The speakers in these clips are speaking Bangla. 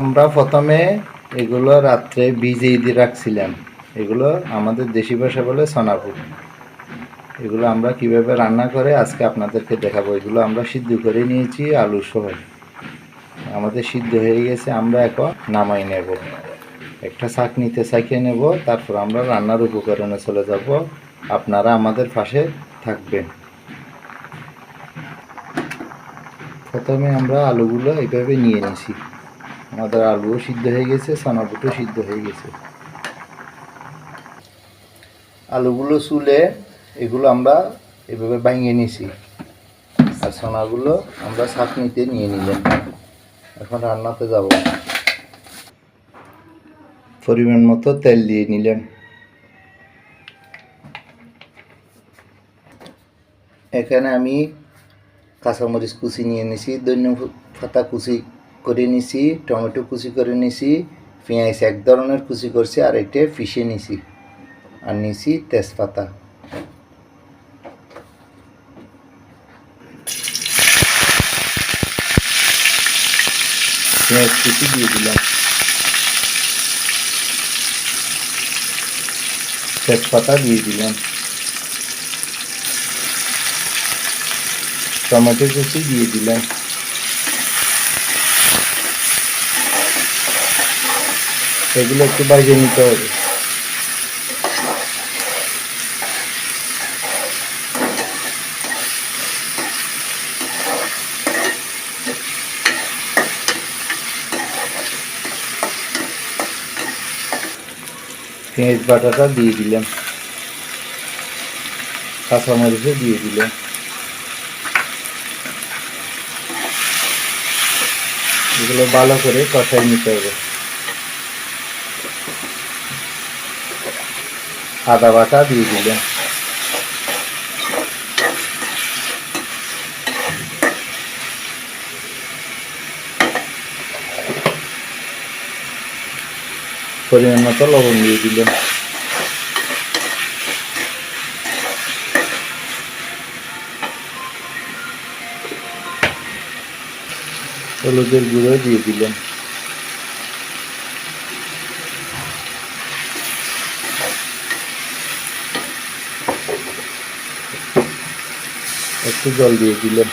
আমরা প্রথমে এগুলো রাত্রে ভিজিয়ে দিয়ে রাখছিলাম। এগুলো আমাদের দেশি ভাষা বলে সোনাপুর। এগুলো আমরা কীভাবে রান্না করে আজকে আপনাদেরকে দেখাবো। এগুলো আমরা সিদ্ধ করে নিয়েছি আলু সহ। আমাদের সিদ্ধ হয়ে গেছে, আমরা এখন নামাই নেব। একটা চাকনিতে চাকিয়ে নেব, তারপর আমরা রান্নার উপকরণে চলে যাব। আপনারা আমাদের পাশে থাকবেন। প্রথমে আমরা আলুগুলো এইভাবে নিয়ে নিছি। আমাদের আলুও সিদ্ধ হয়ে গেছে সানাবুটো সিদ্ধ হয়ে গেছে। আলুগুলো চুলে এগুলো আমরা এভাবে ভাঙিয়ে নিছি। আর সোনাগুলো আমরা চাটনিতে নিয়ে নিলাম। এখন রান্নাতে যাব। পরিমাণ মতো তেল দিয়ে নিলাম। এখানে আমি কাঁচামরিচ কুচি নিয়ে নিছি, ধন্য পাতা কুচি। করে নিছি, টমেটো কুচি করে নিছি, পেঁয়াজ এক ধরনের কুচি করছি, আর এটা পিষে নিছি। আর নিছি তেজপাতা। পেঁয়াজ দিয়ে তেজপাতা দিয়ে দিলাম। টমেটো কুচি দিয়ে দিলাম। এগুলো একটু বাইরে নিতে হবে। পেঁয়াজ বাটাটা দিয়ে দিলাম। কাঁচামরিচও দিয়ে দিলাম। এগুলো ভালো করে কষাই নিতে হবে। আদা বাটা দিয়ে দিলেন। পরিমাণ মতো লবণ দিয়ে দিলেন। হলুদের গুঁড়ো দিয়ে দিলেন। একটু জল দিয়ে দিলেন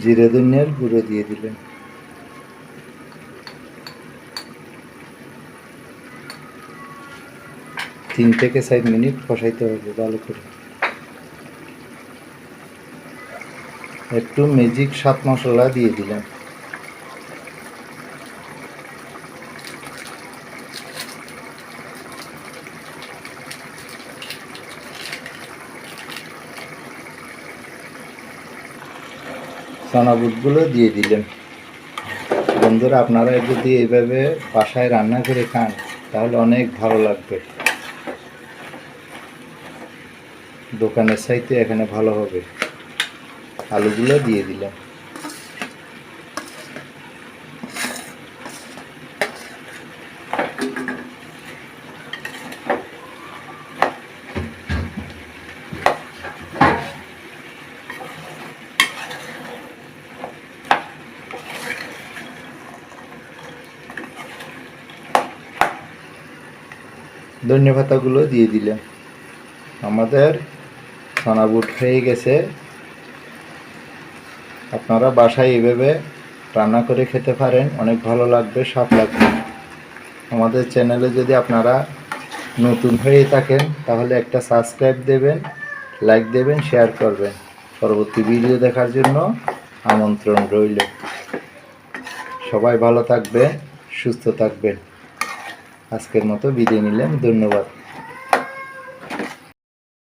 জিরে ধনিয়ার গুঁড়ো দিয়ে দিলেন। তিন থেকে চার মিনিট কষাইতে হবে ভালো করে। একটু ম্যাজিক সাত মশলা দিয়ে দিলেন চানা বুটগুলো দিয়ে দিলেন। বন্ধুরা, আপনারা যদি এইভাবে বাসায় রান্না করে খান, তাহলে অনেক ভালো লাগবে। দোকানের সাইতে এখানে ভালো হবে। আলুগুলো দিয়ে দিলাম। ধনে পাতাগুলো দিয়ে দিলাম আমাদের ছানাবুট হয়ে গেছে। আপনারা বাসায় এভাবে রান্না করে খেতে পারেন। অনেক ভালো লাগবে, স্বাদ লাগবে। আমাদের চ্যানেলে যদি আপনারা নতুন হয়ে থাকেন, তাহলে একটা সাবস্ক্রাইব দেবেন, লাইক দেবেন, শেয়ার করবেন। পরবর্তী ভিডিও দেখার জন্য আমন্ত্রণ রইল। সবাই ভালো থাকবেন, সুস্থ থাকবেন। আজকের মতো বিদায় নিলাম ধন্যবাদ।